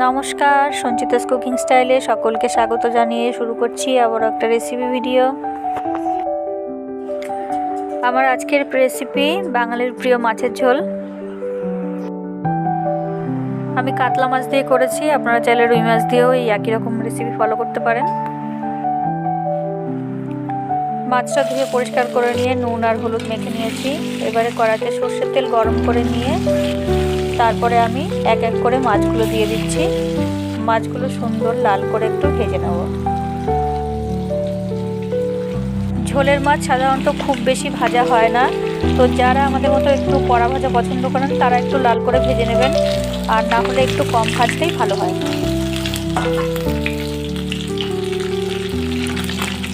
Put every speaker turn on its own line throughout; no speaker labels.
নমস্কার সঞ্চিতাস কুকিং স্টাইলে সকলকে স্বাগত জানিয়ে শুরু করছি আবার একটা রেসিপি ভিডিও আমার আজকের রেসিপি বাঙালির প্রিয় মাছের ঝোল। আমি কাতলা মাছ দিয়ে করেছি, আপনারা চাইলে রুই মাছ দিয়েও এই একই রকম রেসিপি ফলো করতে পারেন। মাছটা ধুয়ে পরিষ্কার করে নিয়ে নুন আর হলুদ মেখে নিয়েছি। এবারে কড়াতে সর্ষের তেল গরম করে নিয়ে তারপরে আমি এক এক করে মাছগুলো দিয়ে দিচ্ছি। মাছগুলো সুন্দর লাল করে একটু ভেজে নেব। ঝোলের মাছ সাধারণত খুব বেশি ভাজা হয় না। তো যারা আমাদের মতো একটু কড়া ভাজা পছন্দ করেন, তারা একটু লাল করে ভেজে নেবেন। আর না হলে একটু কম ভাজলেই ভালো হয়।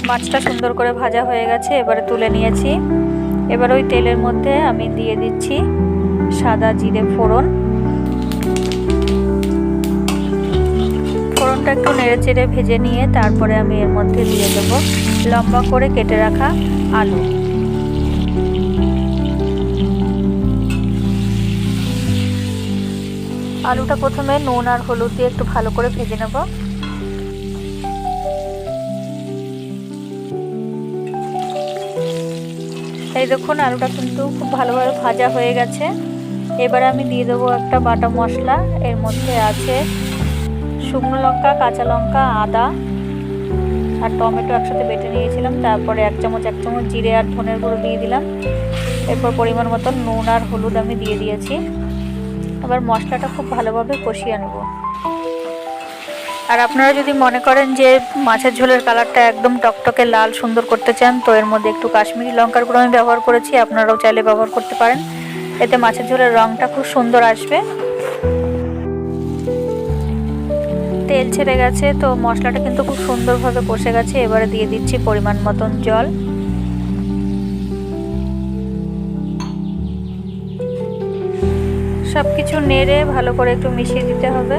মাছটা সুন্দর করে ভাজা হয়ে গেছে, এবারে তুলে নিয়েছি। এবার ওই তেলের মধ্যে আমি দিয়ে দিচ্ছি সাদা জিরে ফোড়ন। ফোড়নটা একটু নেড়ে চেড়ে ভেজে নিয়ে তারপরে আমি এর মধ্যে দিয়ে দেবো লম্বা করে কেটে রাখা আলু। আলুটা প্রথমে নুন আর হলুদ দিয়ে একটু ভালো করে ভেজে নেব। এই দেখুন, আলুটা কিন্তু খুব ভালোভাবে ভাজা হয়ে গেছে। এবারে আমি দিয়ে দেবো একটা বাটা মশলা, এর মধ্যে আছে শুকনো লঙ্কা, কাঁচা লঙ্কা, আদা আর টমেটো একসাথে বেটে নিয়েছিলাম, তারপরে এক চামচ এক চামচ জিরে আর ধনের গুঁড়ো দিয়ে দিলাম। এরপর পরিমাণ মতো নুন আর হলুদ আমি দিয়ে দিয়েছি। এবার মশলাটা খুব ভালোভাবে কষিয়ে নেব। আর আপনারা যদি মনে করেন যে মাছের ঝোলের কালারটা একদম টকটকে লাল সুন্দর করতে চান, তো এর মধ্যে একটু কাশ্মীরি লঙ্কার গুঁড়ো আমি ব্যবহার করেছি, আপনারাও চাইলে ব্যবহার করতে পারেন। এতে মাছের ঝোলের রঙটা খুব সুন্দর আসবে। তেল ছেড়ে গেছে, তো মশলাটা কিন্তু খুব সুন্দরভাবে কষে গেছে। এবারে দিয়ে দিচ্ছি পরিমাণ মতন জল। সব কিছু নেড়ে ভালো করে একটু মিশিয়ে দিতে হবে।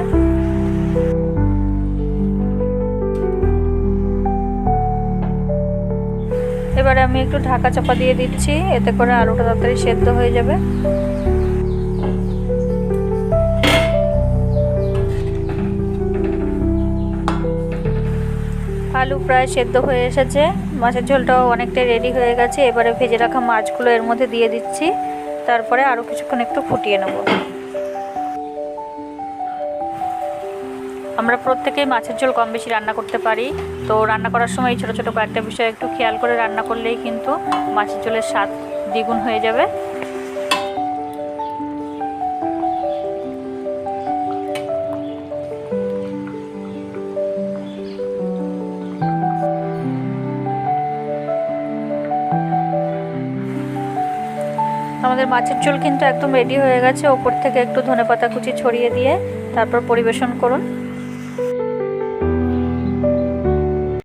এবারে আমি একটু ঢাকা চাপা দিয়ে দিচ্ছি, এতে করে আলুটা তাড়াতাড়ি সেদ্ধ হয়ে যাবে। আলু প্রায় সেদ্ধ হয়ে এসেছে, মাছের ঝোলটাও অনেকটাই রেডি হয়ে গেছে। এবারে ভেজে রাখা মাছগুলো এর মধ্যে দিয়ে দিচ্ছি, তারপরে আরও কিছুক্ষণ একটু ফুটিয়ে নেব। আমরা প্রত্যেকেই মাছের ঝোল কম বেশি রান্না করতে পারি। তো রান্না করার সময় এই ছোটো ছোটো কয়েকটা বিষয় একটু খেয়াল করে রান্না করলেই কিন্তু মাছের ঝোলের স্বাদ দ্বিগুণ হয়ে যাবে। আমাদের মাছের ঝোল কিন্তু একদম রেডি হয়ে গেছে। ওপর থেকে একটু ধনেপাতা কুচি ছড়িয়ে দিয়ে তারপর পরিবেশন করুন।